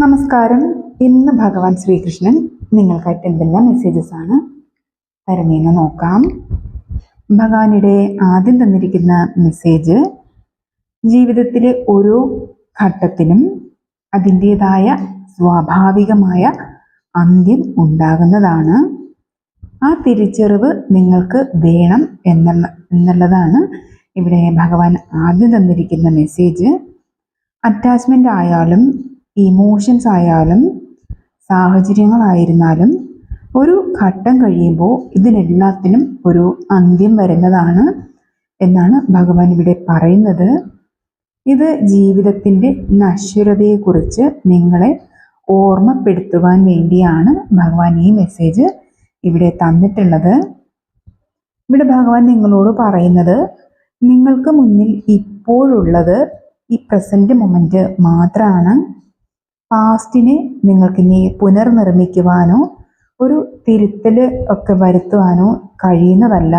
നമസ്കാരം. ഇന്ന് ഭഗവാൻ ശ്രീകൃഷ്ണൻ നിങ്ങൾക്കായിട്ട് എന്തെല്ലാം മെസ്സേജസ് ആണ് തരുന്നതെന്ന് നോക്കാം. ഭഗവാനിടെ ആദ്യം തന്നിരിക്കുന്ന മെസ്സേജ് ജീവിതത്തിലെ ഓരോ ഘട്ടത്തിനും അതിന്റേതായ സ്വാഭാവികമായ അന്ത്യം ഉണ്ടാകുന്നതാണ്. ആ തിരിച്ചറിവ് നിങ്ങൾക്ക് വേണം എന്നുള്ള എന്നുള്ളതാണ് ഇവിടെ ഭഗവാൻ ആദ്യം തന്നിരിക്കുന്ന മെസ്സേജ് അറ്റാച്ച്മെന്റ് ആയാലും ഇമോഷൻസ് ആയാലും സാഹചര്യങ്ങളായിരുന്നാലും ഒരു ഘട്ടം കഴിയുമ്പോൾ ഇതിനെല്ലാത്തിനും ഒരു അന്ത്യം വരുന്നതാണ് എന്നാണ് ഭഗവാൻ ഇവിടെ പറയുന്നത്. ഇത് ജീവിതത്തിന്റെ നശ്വരതയെക്കുറിച്ച് നിങ്ങളെ ഓർമ്മപ്പെടുത്തുവാൻ വേണ്ടിയാണ് ഭഗവാൻ ഈ മെസ്സേജ് ഇവിടെ തന്നിട്ടുള്ളത്. ഇവിടെ ഭഗവാൻ നിങ്ങളോട് പറയുന്നത് നിങ്ങൾക്ക് മുന്നിൽ ഇപ്പോഴുള്ളത് ഈ പ്രസന്റ് മൊമെന്റ് മാത്രമാണ് പാസ്റ്റിനെ നിങ്ങൾക്കിനി പുനർനിർമ്മിക്കുവാനോ ഒരു തിരുത്തൽ ഒക്കെ വരുത്തുവാനോ കഴിയുന്നതല്ല.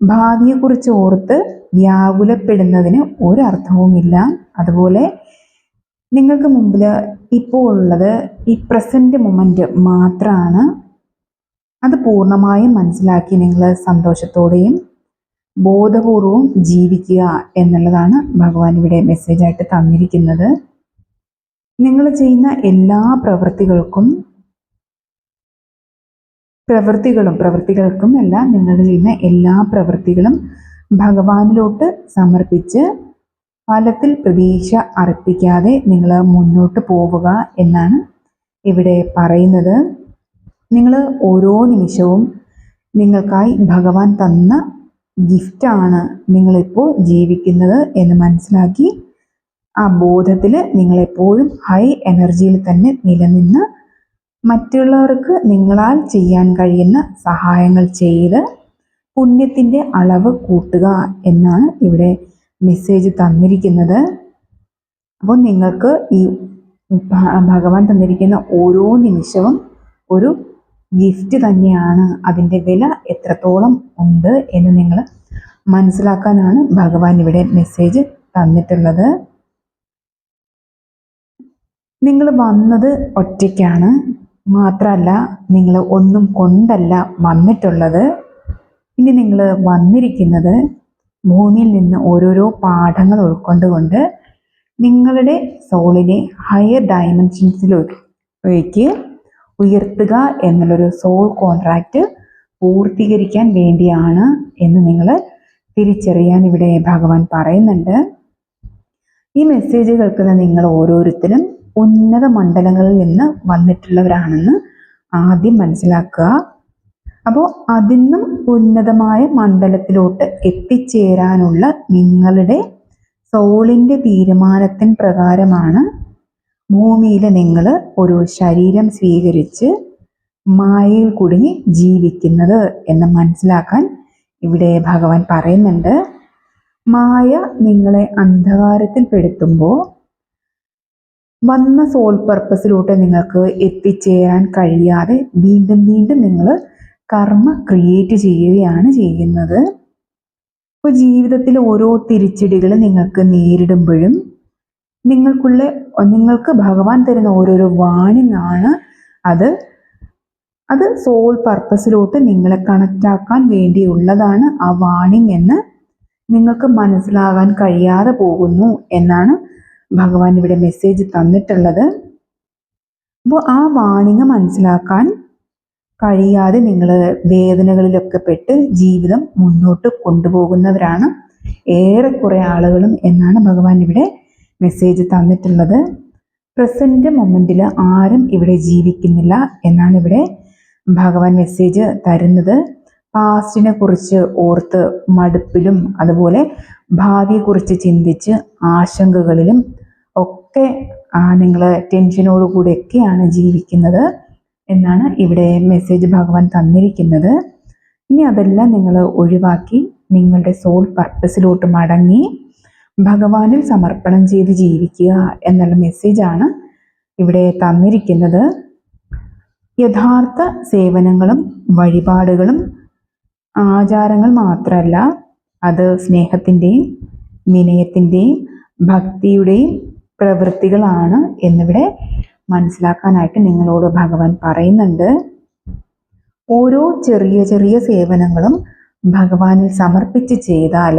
ഭാവിയെക്കുറിച്ച് ഓർത്ത് വ്യാകുലപ്പെടുന്നതിന് ഒരർത്ഥവുമില്ല. അതുപോലെ നിങ്ങൾക്ക് മുമ്പിൽ ഇപ്പോൾ ഉള്ളത് ഈ പ്രസന്റ് മൊമെന്റ് മാത്രമാണ് അത് പൂർണമായും മനസ്സിലാക്കി നിങ്ങൾ സന്തോഷത്തോടെയും ബോധപൂർവവും ജീവിക്കുക എന്നുള്ളതാണ് ഭഗവാൻ ഇവിടെ മെസ്സേജായിട്ട് തന്നിരിക്കുന്നത്. നിങ്ങൾ ചെയ്യുന്ന എല്ലാ പ്രവൃത്തികൾക്കും പ്രവൃത്തികളും പ്രവൃത്തികൾക്കും അല്ല നിങ്ങൾ ചെയ്യുന്ന എല്ലാ പ്രവൃത്തികളും ഭഗവാനിലോട്ട് സമർപ്പിച്ച് ഫലത്തിൽ പ്രതീക്ഷ അർപ്പിക്കാതെ നിങ്ങൾ മുന്നോട്ട് പോവുക എന്നാണ് ഇവിടെ പറയുന്നത്. നിങ്ങൾ ഓരോ നിമിഷവും നിങ്ങൾക്കായി ഭഗവാൻ തന്ന ഗിഫ്റ്റാണ് നിങ്ങളിപ്പോൾ ജീവിക്കുന്നത് എന്ന് മനസ്സിലാക്കി ആ ബോധത്തിൽ നിങ്ങളെപ്പോഴും ഹൈ എനർജിയിൽ തന്നെ നിലനിന്ന് മറ്റുള്ളവർക്ക് നിങ്ങളാൽ ചെയ്യാൻ കഴിയുന്ന സഹായങ്ങൾ ചെയ്ത് പുണ്യത്തിന്റെ അളവ് കൂട്ടുക എന്നാണ് ഇവിടെ മെസ്സേജ് തന്നിരിക്കുന്നത്. അപ്പോൾ നിങ്ങൾക്ക് ഈ ഭഗവാൻ തന്നിരിക്കുന്ന ഓരോ നിമിഷവും ഒരു ഗിഫ്റ്റ് തന്നെയാണ്. അതിന്റെ വില എത്രത്തോളം ഉണ്ട് എന്ന് നിങ്ങൾ മനസ്സിലാക്കാനാണ് ഭഗവാൻ ഇവിടെ മെസ്സേജ് തന്നിട്ടുള്ളത്. നിങ്ങൾ വന്നത് ഒറ്റയ്ക്കാണ്. മാത്രമല്ല നിങ്ങൾ ഒന്നും കൊണ്ടല്ല വന്നിട്ടുള്ളത്. ഇനി നിങ്ങൾ വന്നിരിക്കുന്നത് ഭൂമിയിൽ നിന്ന് ഓരോരോ പാഠങ്ങൾ ഉൾക്കൊണ്ടുകൊണ്ട് നിങ്ങളുടെ സോളിനെ ഹയർ ഡയമെൻഷൻസിലേക്ക് ഉയർത്തുക എന്നുള്ളൊരു സോൾ കോൺട്രാക്റ്റ് പൂർത്തീകരിക്കാൻ വേണ്ടിയാണ് എന്ന് നിങ്ങൾ തിരിച്ചറിയാൻ ഇവിടെ ഭഗവാൻ പറയുന്നുണ്ട്. ഈ മെസ്സേജ് കേൾക്കുന്ന നിങ്ങൾ ഓരോരുത്തരും ഉന്നത മണ്ഡലങ്ങളിൽ നിന്ന് വന്നിട്ടുള്ളവരാണെന്ന് ആദ്യം മനസ്സിലാക്കുക. അപ്പോൾ അതിന്നും ഉന്നതമായ മണ്ഡലത്തിലോട്ട് എത്തിച്ചേരാനുള്ള നിങ്ങളുടെ സോളിന്റെ തീരുമാനത്തിൻ പ്രകാരമാണ് ഭൂമിയിൽ നിങ്ങൾ ഒരു ശരീരം സ്വീകരിച്ച് മായയിൽ കുടുങ്ങി ജീവിക്കുന്നത് എന്ന് മനസ്സിലാക്കാൻ ഇവിടെ ഭഗവാൻ പറയുന്നുണ്ട്. മായ നിങ്ങളെ അന്ധകാരത്തിൽ പെടുത്തുമ്പോൾ വന്ന സോൾ പർപ്പസിലോട്ട് നിങ്ങൾക്ക് എത്തിച്ചേരാൻ കഴിയാതെ വീണ്ടും വീണ്ടും നിങ്ങൾ കർമ്മ ക്രിയേറ്റ് ചെയ്യുകയാണ് ചെയ്യുന്നത്. ഇപ്പോൾ ജീവിതത്തിൽ ഓരോ തിരിച്ചടികൾ നിങ്ങൾക്ക് നേരിടുമ്പോഴും നിങ്ങൾക്കുള്ള നിങ്ങൾക്ക് ഭഗവാൻ തരുന്ന ഓരോരോ വാണിംഗ് ആണ് അത്. അത് സോൾ പർപ്പസിലോട്ട് നിങ്ങളെ കണക്റ്റാക്കാൻ വേണ്ടിയുള്ളതാണ് ആ വാണിംഗ് എന്ന് നിങ്ങൾക്ക് മനസ്സിലാകാൻ കഴിയാതെ പോകുന്നു എന്നാണ് ഭഗവാൻ ഇവിടെ മെസ്സേജ് തന്നിട്ടുള്ളത്. അപ്പോൾ ആ വാണിംഗ് മനസ്സിലാക്കാൻ കഴിയാതെ നിങ്ങൾ വേദനകളിലൊക്കെ പെട്ട് ജീവിതം മുന്നോട്ട് കൊണ്ടുപോകുന്നവരാണ് ഏറെക്കുറെ ആളുകളും എന്നാണ് ഭഗവാൻ ഇവിടെ മെസ്സേജ് തന്നിട്ടുള്ളത്. പ്രസന്റ് മൊമെന്റിൽ ആരും ഇവിടെ ജീവിക്കുന്നില്ല എന്നാണ് ഇവിടെ ഭഗവാൻ മെസ്സേജ് തരുന്നത്. പാസ്റ്റിനെ കുറിച്ച് ഓർത്ത് മടുപ്പിലും അതുപോലെ ഭാവിയെക്കുറിച്ച് ചിന്തിച്ച് ആശങ്കകളിലും ഒക്കെ നിങ്ങൾ ടെൻഷനോടുകൂടിയൊക്കെയാണ് ജീവിക്കുന്നത് എന്നാണ് ഇവിടെ മെസ്സേജ് ഭഗവാൻ തന്നിരിക്കുന്നത്. ഇനി അതെല്ലാം നിങ്ങൾ ഒഴിവാക്കി നിങ്ങളുടെ സോൾ പർപ്പസിലോട്ട് മടങ്ങി ഭഗവാനിൽ സമർപ്പണം ചെയ്ത് ജീവിക്കുക എന്നുള്ള മെസ്സേജാണ് ഇവിടെ തന്നിരിക്കുന്നത്. യഥാർത്ഥ സേവനങ്ങളും വഴിപാടുകളും ആചാരങ്ങൾ മാത്രമല്ല അത് സ്നേഹത്തിന്റെയും വിനയത്തിന്റെയും ഭക്തിയുടെയും പ്രവൃത്തികളാണ് എന്നിവിടെ മനസ്സിലാക്കാനായിട്ട് നിങ്ങളോട് ഭഗവാൻ പറയുന്നുണ്ട്. ഓരോ ചെറിയ ചെറിയ സേവനങ്ങളും ഭഗവാനിൽ സമർപ്പിച്ച് ചെയ്താൽ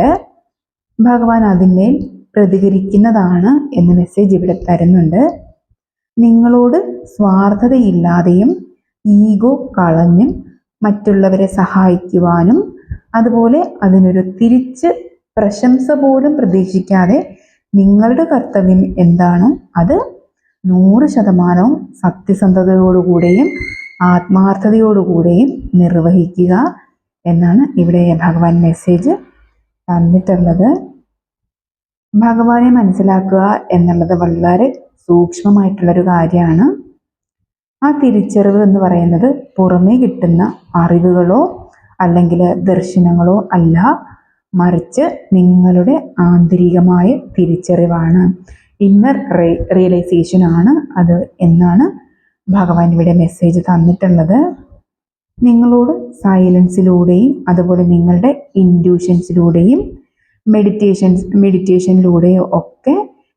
ഭഗവാൻ അതിന്മേൽ പ്രതികരിക്കുന്നതാണ് എന്ന മെസ്സേജ് ഇവിടെ തരുന്നുണ്ട്. നിങ്ങളോട് സ്വാർത്ഥതയില്ലാതെയും ഈഗോ കളഞ്ഞും മറ്റുള്ളവരെ സഹായിക്കുവാനും അതുപോലെ അതിനൊരു തിരിച്ച് പ്രശംസ പോലും പ്രതീക്ഷിക്കാതെ നിങ്ങളുടെ കർത്തവ്യം എന്താണോ? അത് നൂറ് ശതമാനവും സത്യസന്ധതയോടുകൂടെയും ആത്മാർത്ഥതയോടുകൂടെയും നിർവഹിക്കുക എന്നാണ് ഇവിടെ ഭഗവാൻ മെസ്സേജ് തന്നിട്ടുള്ളത്. ഭഗവാനെ മനസ്സിലാക്കുക എന്നുള്ളത് വളരെ സൂക്ഷ്മമായിട്ടുള്ളൊരു കാര്യമാണ്. ആ തിരിച്ചറിവ് എന്ന് പറയുന്നത് പുറമേ കിട്ടുന്ന അറിവുകളോ അല്ലെങ്കിൽ ദർശനങ്ങളോ അല്ല. മറിച്ച് നിങ്ങളുടെ ആന്തരികമായ തിരിച്ചറിവാണ്. ഇന്നർ റിയലൈസേഷൻ ആണ് അത് എന്നാണ് ഭഗവാൻ ഇവിടെ മെസ്സേജ് തന്നിട്ടുള്ളത്. നിങ്ങളോട് സൈലൻസിലൂടെയും അതുപോലെ നിങ്ങളുടെ ഇൻഡ്യൂഷൻസിലൂടെയും മെഡിറ്റേഷൻസ് മെഡിറ്റേഷനിലൂടെയോ ഒക്കെ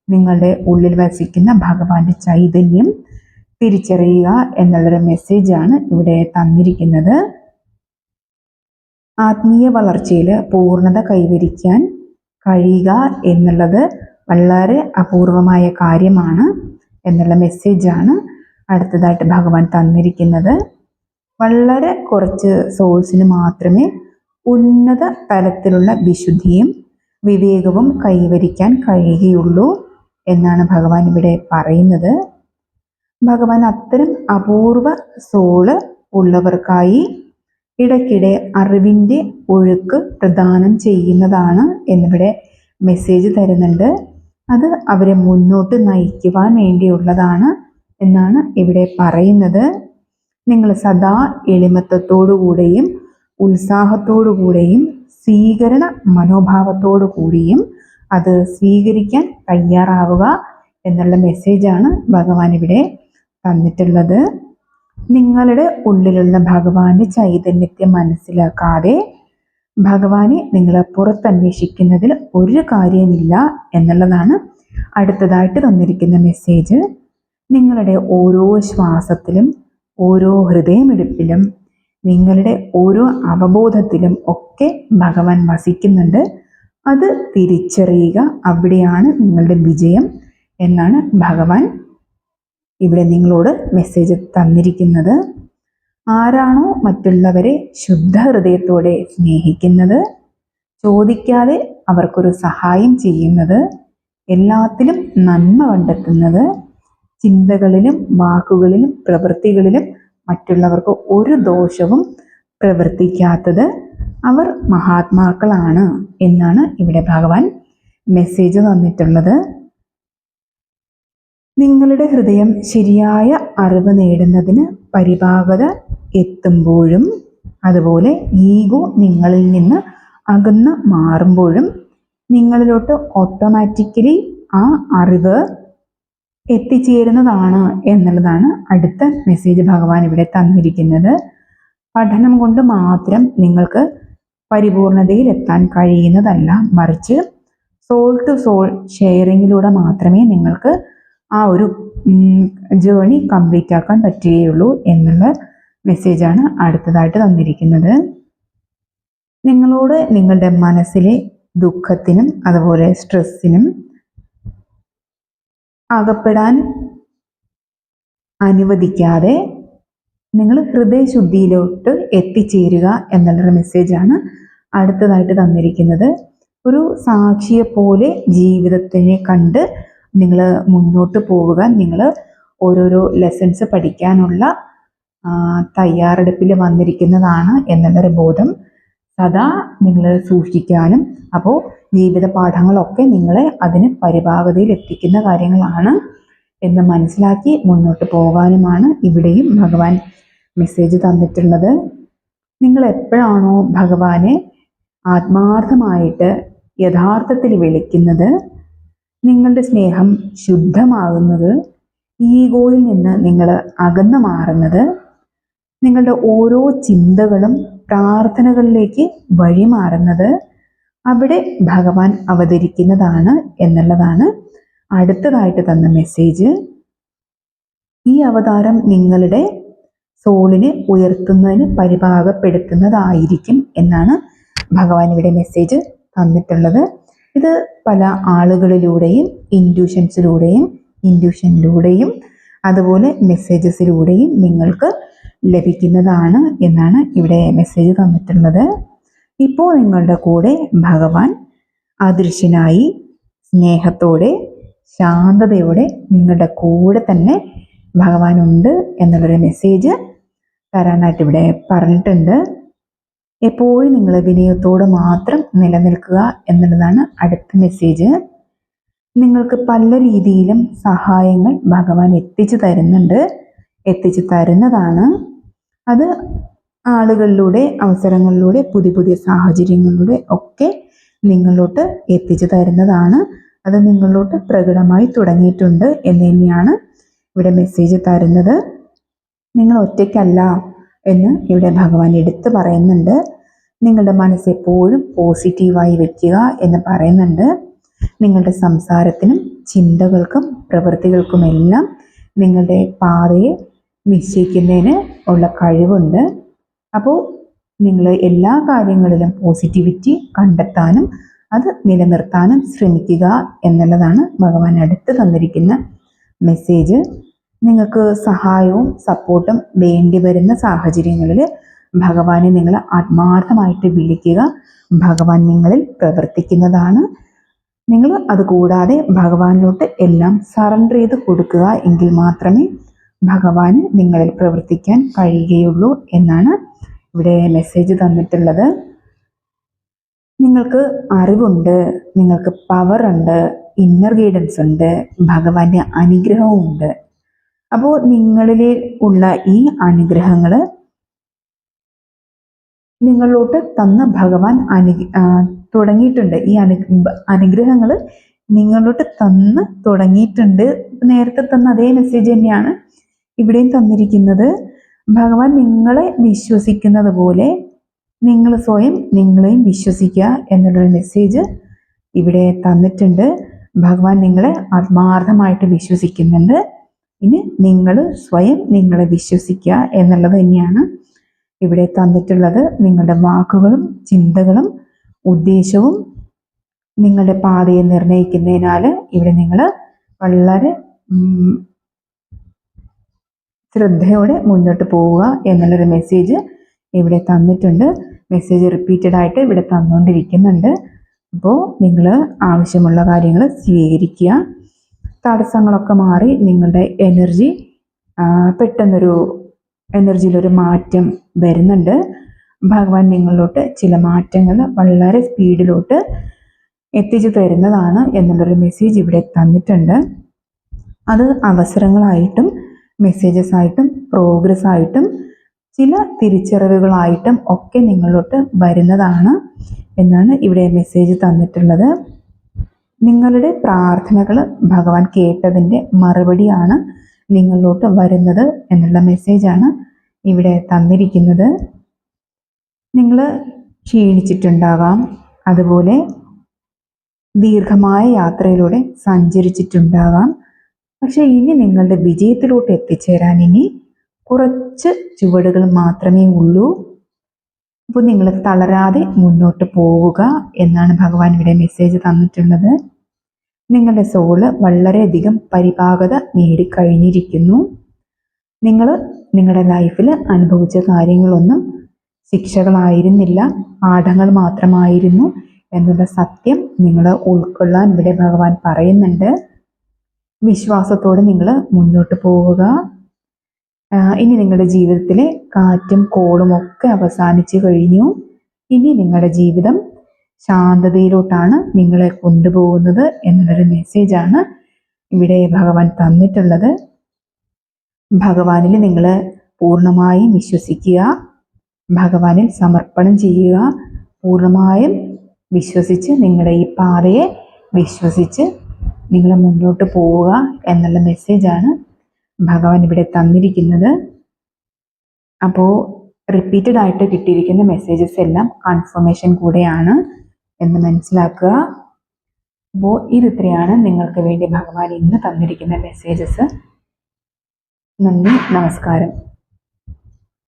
നിങ്ങളുടെ ഉള്ളിൽ വസിക്കുന്ന ഭഗവാന്റെ ചൈതന്യം തിരിച്ചറിയുക എന്നുള്ളൊരു മെസ്സേജാണ് ഇവിടെ തന്നിരിക്കുന്നത്. ആത്മീയ വളർച്ചയിൽ പൂർണത കൈവരിക്കാൻ കഴിയുക എന്നുള്ളത് വളരെ അപൂർവമായ കാര്യമാണ് എന്നുള്ള മെസ്സേജാണ് അടുത്തതായിട്ട് ഭഗവാൻ തന്നിരിക്കുന്നത്. വളരെ കുറച്ച് സോൾസിന് മാത്രമേ ഉന്നത തലത്തിലുള്ള വിശുദ്ധിയും വിവേകവും കൈവരിക്കാൻ കഴിയുകയുള്ളൂ എന്നാണ് ഭഗവാൻ ഇവിടെ പറയുന്നത്. ഭഗവാൻ അത്തരം അപൂർവ സോൾ ഉള്ളവർക്കായി ഇടയ്ക്കിടെ അറിവിന്റെ ഒഴുക്ക് പ്രദാനം ചെയ്യുന്നതാണ് എന്നിവിടെ മെസ്സേജ് തരുന്നുണ്ട്. അത് അവരെ മുന്നോട്ട് നയിക്കുവാൻ വേണ്ടിയുള്ളതാണ് എന്നാണ് ഇവിടെ പറയുന്നത്. നിങ്ങൾ സദാ എളിമത്വത്തോടുകൂടെയും ഉത്സാഹത്തോടുകൂടെയും സ്വീകരണ മനോഭാവത്തോടു കൂടിയും അത് സ്വീകരിക്കാൻ തയ്യാറാവുക എന്നുള്ള മെസ്സേജാണ് ഭഗവാൻ ഇവിടെ തന്നിട്ടുള്ളത്. നിങ്ങളുടെ ഉള്ളിലുള്ള ഭഗവാന്റെ ചൈതന്യത്തെ മനസ്സിലാക്കാതെ ഭഗവാനെ നിങ്ങൾ പുറത്തന്വേഷിക്കുന്നതിൽ ഒരു കാര്യമില്ല എന്നുള്ളതാണ് അടുത്തതായിട്ട് തന്നിരിക്കുന്ന മെസ്സേജ് നിങ്ങളുടെ ഓരോ ശ്വാസത്തിലും ഓരോ ഹൃദയമിടിപ്പിലും നിങ്ങളുടെ ഓരോ അവബോധത്തിലും ഒക്കെ ഭഗവാൻ വസിക്കുന്നുണ്ട്. അത് തിരിച്ചറിയുക അവിടെയാണ് നിങ്ങളുടെ വിജയം എന്നാണ് ഭഗവാൻ ഇവിടെ നിങ്ങളോട് മെസ്സേജ് തന്നിരിക്കുന്നത് ആരാണോ മറ്റുള്ളവരെ ശുദ്ധ ഹൃദയത്തോടെ സ്നേഹിക്കുന്നത് ചോദിക്കാതെ അവർക്കൊരു സഹായം ചെയ്യുന്നത് എല്ലാത്തിലും നന്മ കണ്ടെത്തുന്നത് ചിന്തകളിലും വാക്കുകളിലും പ്രവൃത്തികളിലും മറ്റുള്ളവർക്ക് ഒരു ദോഷവും പ്രവർത്തിക്കാത്തത് അവർ മഹാത്മാക്കളാണ് എന്നാണ് ഇവിടെ ഭഗവാൻ മെസ്സേജ് തന്നിട്ടുള്ളത്. നിങ്ങളുടെ ഹൃദയം ശരിയായ അറിവ് നേടുന്നതിന് പരിപാകത എത്തുമ്പോഴും അതുപോലെ ഈഗോ നിങ്ങളിൽ നിന്ന് അകന്ന് മാറുമ്പോഴും നിങ്ങളിലോട്ട് ഓട്ടോമാറ്റിക്കലി ആ അറിവ് എത്തിച്ചേരുന്നതാണ് എന്നുള്ളതാണ് അടുത്ത മെസ്സേജ് ഭഗവാൻ ഇവിടെ തന്നിരിക്കുന്നത്. പഠനം കൊണ്ട് മാത്രം നിങ്ങൾക്ക് പരിപൂർണതയിൽ എത്താൻ കഴിയുന്നതല്ല. മറിച്ച് സോൾ ടു സോൾ ഷെയറിങ്ങിലൂടെ മാത്രമേ നിങ്ങൾക്ക് ആ ഒരു ജേണി കംപ്ലീറ്റ് ആക്കാൻ പറ്റുകയുള്ളൂ എന്നുള്ള മെസ്സേജാണ് അടുത്തതായിട്ട് തന്നിരിക്കുന്നത്. നിങ്ങളോട് നിങ്ങളുടെ മനസ്സിലെ ദുഃഖത്തിനും അതുപോലെ സ്ട്രെസ്സിനും അകപ്പെടാൻ അനുവദിക്കാതെ നിങ്ങൾ ഹൃദയശുദ്ധിയിലോട്ട് എത്തിച്ചേരുക എന്നുള്ളൊരു മെസ്സേജാണ് അടുത്തതായിട്ട് തന്നിരിക്കുന്നത്. ഒരു സാക്ഷിയെ പോലെ ജീവിതത്തിനെ കണ്ട് നിങ്ങൾ മുന്നോട്ട് പോവുക. നിങ്ങൾ ഓരോരോ ലെസൺസ് പഠിക്കാനുള്ള തയ്യാറെടുപ്പിൽ വന്നിരിക്കുന്നതാണ് എന്നുള്ളൊരു ബോധം സദാ നിങ്ങൾ സൂക്ഷിക്കാനും അപ്പോൾ ജീവിത പാഠങ്ങളൊക്കെ നിങ്ങളെ അതിന് പരിഭാഗതയിൽ എത്തിക്കുന്ന കാര്യങ്ങളാണ് എന്ന് മനസ്സിലാക്കി മുന്നോട്ട് പോകാനുമാണ് ഇവിടെയും ഭഗവാൻ മെസ്സേജ് തന്നിട്ടുള്ളത്. നിങ്ങൾ എപ്പോഴാണോ ഭഗവാനെ ആത്മാർത്ഥമായിട്ട് യഥാർത്ഥത്തിൽ വിളിക്കുന്നത് നിങ്ങളുടെ സ്നേഹം ശുദ്ധമാകുന്നത് ഈഗോയിൽ നിന്ന് നിങ്ങൾ അകന്നു മാറുന്നത് നിങ്ങളുടെ ഓരോ ചിന്തകളും പ്രാർത്ഥനകളിലേക്ക് വഴിമാറുന്നത് അവിടെ ഭഗവാൻ അവതരിക്കുന്നതാണ് എന്നുള്ളതാണ് അടുത്തതായിട്ട് തന്ന മെസ്സേജ്. ഈ അവതാരം നിങ്ങളുടെ സോളിനെ ഉയർത്തുന്നതിന് പരിഭാഗപ്പെടുത്തുന്നതായിരിക്കും എന്നാണ് ഭഗവാൻ ഇവിടെ മെസ്സേജ് തന്നിട്ടുള്ളത്. ഇത് പല ആളുകളിലൂടെയും ഇൻഡ്യൂഷൻസിലൂടെയും ഇൻഡ്യൂഷനിലൂടെയും അതുപോലെ മെസ്സേജസിലൂടെയും നിങ്ങൾക്ക് ലഭിക്കുന്നതാണ് എന്നാണ് ഇവിടെ മെസ്സേജ് തന്നിട്ടുള്ളത്. ഇപ്പോൾ നിങ്ങളുടെ കൂടെ ഭഗവാൻ അദൃശ്യനായി സ്നേഹത്തോടെ ശാന്തതയോടെ നിങ്ങളുടെ കൂടെ തന്നെ ഭഗവാനുണ്ട് എന്നുള്ളൊരു മെസ്സേജ് തരാനായിട്ട് ഇവിടെ പറഞ്ഞിട്ടുണ്ട്. എപ്പോഴും നിങ്ങൾ വിനയത്തോടെ മാത്രം നിലനിൽക്കുക എന്നുള്ളതാണ് അടുത്ത മെസ്സേജ് നിങ്ങൾക്ക് പല രീതിയിലും സഹായങ്ങൾ ഭഗവാൻ എത്തിച്ചു തരുന്നുണ്ട്. എത്തിച്ചു തരുന്നതാണ്. അത് ആളുകളിലൂടെ അവസരങ്ങളിലൂടെ പുതിയ പുതിയ സാഹചര്യങ്ങളിലൂടെ ഒക്കെ നിങ്ങളിലോട്ട് എത്തിച്ചു തരുന്നതാണ്. അത് നിങ്ങളിലോട്ട് പ്രകടമായി തുടങ്ങിയിട്ടുണ്ട് എന്ന് തന്നെയാണ് ഇവിടെ മെസ്സേജ് തരുന്നത്. നിങ്ങൾ ഒറ്റയ്ക്കല്ല എന്ന് ഇവിടെ ഭഗവാൻ എടുത്തു പറയുന്നുണ്ട്. നിങ്ങളുടെ മനസ്സ് എപ്പോഴും പോസിറ്റീവായി വയ്ക്കുക എന്ന് പറയുന്നുണ്ട്. നിങ്ങളുടെ സംസാരത്തിനും ചിന്തകൾക്കും പ്രവൃത്തികൾക്കുമെല്ലാം നിങ്ങളുടെ പാതയെ നിശ്ചയിക്കുന്നതിന് ഉള്ള കഴിവുണ്ട്. അപ്പോൾ നിങ്ങൾ എല്ലാ കാര്യങ്ങളിലും പോസിറ്റിവിറ്റി കണ്ടെത്താനും അത് നിലനിർത്താനും ശ്രമിക്കുക എന്നുള്ളതാണ് ഭഗവാൻ അടുത്ത് തന്നിരിക്കുന്ന മെസ്സേജ് നിങ്ങൾക്ക് സഹായവും സപ്പോർട്ടും വേണ്ടി വരുന്ന സാഹചര്യങ്ങളിൽ ഭഗവാനെ നിങ്ങൾ ആത്മാർത്ഥമായിട്ട് വിളിക്കുക. ഭഗവാൻ നിങ്ങളിൽ പ്രവർത്തിക്കുന്നതാണ്. നിങ്ങൾ അതുകൂടാതെ ഭഗവാനിലോട്ട് എല്ലാം സറണ്ടർ ചെയ്ത് കൊടുക്കുക എങ്കിൽ മാത്രമേ ഭഗവാന് നിങ്ങളിൽ പ്രവർത്തിക്കാൻ കഴിയുകയുള്ളൂ എന്നാണ് ഇവിടെ മെസ്സേജ് തന്നിട്ടുള്ളത്. നിങ്ങൾക്ക് അറിവുണ്ട് നിങ്ങൾക്ക് പവർ ഉണ്ട് ഇന്നർ ഗൈഡൻസ് ഉണ്ട് ഭഗവാന്റെ അനുഗ്രഹവും ഉണ്ട് അപ്പോൾ നിങ്ങളിലെ ഉള്ള ഈ അനുഗ്രഹങ്ങൾ നിങ്ങളിലോട്ട് തന്ന ഭഗവാൻ അനു തുടങ്ങിയിട്ടുണ്ട്. ഈ അനു അനുഗ്രഹങ്ങൾ നിങ്ങളിലോട്ട് തന്ന് തുടങ്ങിയിട്ടുണ്ട്. നേരത്തെ തന്ന അതേ മെസ്സേജ് തന്നെയാണ് ഇവിടെയും തന്നിരിക്കുന്നത്. ഭഗവാൻ നിങ്ങളെ വിശ്വസിക്കുന്നത് പോലെ നിങ്ങൾ സ്വയം നിങ്ങളെയും വിശ്വസിക്കുക എന്നുള്ളൊരു മെസ്സേജ് ഇവിടെ തന്നിട്ടുണ്ട്. ഭഗവാൻ നിങ്ങളെ ആത്മാർത്ഥമായിട്ട് വിശ്വസിക്കുന്നുണ്ട്. ഇനി നിങ്ങൾ സ്വയം നിങ്ങളെ വിശ്വസിക്കുക എന്നുള്ളത് തന്നെയാണ്. ഇവിടെ തന്നിട്ടുള്ളത് നിങ്ങളുടെ വാക്കുകളും ചിന്തകളും ഉദ്ദേശവും നിങ്ങളുടെ പാതയെ നിർണയിക്കുന്നതിനാൽ ഇവിടെ നിങ്ങൾ വളരെ ശ്രദ്ധയോടെ മുന്നോട്ട് പോവുക എന്നുള്ളൊരു മെസ്സേജ് ഇവിടെ തന്നിട്ടുണ്ട്. മെസ്സേജ് റിപ്പീറ്റഡ് ആയിട്ട് ഇവിടെ തന്നുകൊണ്ടിരിക്കുന്നുണ്ട്. അപ്പോൾ നിങ്ങൾ ആവശ്യമുള്ള കാര്യങ്ങൾ സ്വീകരിക്കുക. തടസ്സങ്ങളൊക്കെ മാറി നിങ്ങളുടെ എനർജി പെട്ടെന്നൊരു എനർജിയിലൊരു മാറ്റം വരുന്നുണ്ട്. ഭഗവാൻ നിങ്ങളിലോട്ട് ചില മാറ്റങ്ങൾ വളരെ സ്പീഡിലോട്ട് എത്തിച്ചു തരുന്നതാണ് എന്നുള്ളൊരു മെസ്സേജ് ഇവിടെ തന്നിട്ടുണ്ട്. അത് അവസരങ്ങളായിട്ടും മെസ്സേജസ് ആയിട്ടും പ്രോഗ്രസ് ആയിട്ടും ചില തിരിച്ചറിവുകളായിട്ടും ഒക്കെ നിങ്ങളിലോട്ട് വരുന്നതാണ് എന്നാണ് ഇവിടെ മെസ്സേജ് തന്നിട്ടുള്ളത്. നിങ്ങളുടെ പ്രാർത്ഥനകൾ ഭഗവാൻ കേട്ടതിന്റെ മറുപടിയാണ് നിങ്ങളിലോട്ട് വരുന്നത് എന്നുള്ള മെസ്സേജാണ് ഇവിടെ തന്നിരിക്കുന്നത്. നിങ്ങൾ ക്ഷീണിച്ചിട്ടുണ്ടാകാം അതുപോലെ ദീർഘമായ യാത്രയിലൂടെ സഞ്ചരിച്ചിട്ടുണ്ടാവാം. പക്ഷേ ഇനി നിങ്ങളുടെ വിജയത്തിലോട്ട് എത്തിച്ചേരാൻ ഇനി കുറച്ച് ചുവടുകൾ മാത്രമേ ഉള്ളൂ. അപ്പോൾ നിങ്ങൾ തളരാതെ മുന്നോട്ട് പോവുക എന്നാണ് ഭഗവാൻ ഇവിടെ മെസ്സേജ് തന്നിട്ടുള്ളത്. നിങ്ങളുടെ സോൾ വളരെയധികം പരിപാകത നേടിക്കഴിഞ്ഞിരിക്കുന്നു. നിങ്ങൾ നിങ്ങളുടെ ലൈഫിൽ അനുഭവിച്ച കാര്യങ്ങളൊന്നും ശിക്ഷകളായിരുന്നില്ല പാഠങ്ങൾ മാത്രമായിരുന്നു എന്നുള്ള സത്യം നിങ്ങൾ ഉൾക്കൊള്ളാൻ ഇവിടെ ഭഗവാൻ പറയുന്നുണ്ട്. വിശ്വാസത്തോടെ നിങ്ങൾ മുന്നോട്ട് പോവുക. ഇനി നിങ്ങളുടെ ജീവിതത്തിലെ കാറ്റും കോളും ഒക്കെ അവസാനിച്ചു കഴിഞ്ഞു. ഇനി നിങ്ങളുടെ ജീവിതം ശാന്തതയിലോട്ടാണ് നിങ്ങളെ കൊണ്ടുപോകുന്നത് എന്നുള്ളൊരു മെസ്സേജാണ് ഇവിടെ ഭഗവാൻ തന്നിട്ടുള്ളത്. ഭഗവാനിൽ നിങ്ങൾ പൂർണമായും വിശ്വസിക്കുക ഭഗവാനിൽ സമർപ്പണം ചെയ്യുക പൂർണമായും വിശ്വസിച്ച് നിങ്ങളുടെ ഈ പാതയെ വിശ്വസിച്ച് നിങ്ങൾ മുന്നോട്ട് പോവുക എന്നുള്ള മെസ്സേജാണ് ഭഗവാൻ ഇവിടെ തന്നിരിക്കുന്നത്. അപ്പോൾ റിപ്പീറ്റഡ് ആയിട്ട് കിട്ടിയിരിക്കുന്ന മെസ്സേജസ് എല്ലാം കൺഫർമേഷൻ കൂടെയാണ്. എന്ന് മനസ്സിലാക്കുക. അപ്പോൾ ഇതിത്രയാണ് നിങ്ങൾക്ക് വേണ്ടി ഭഗവാൻ ഇന്ന് തന്നിരിക്കുന്ന മെസ്സേജസ് നന്ദി നമസ്കാരം.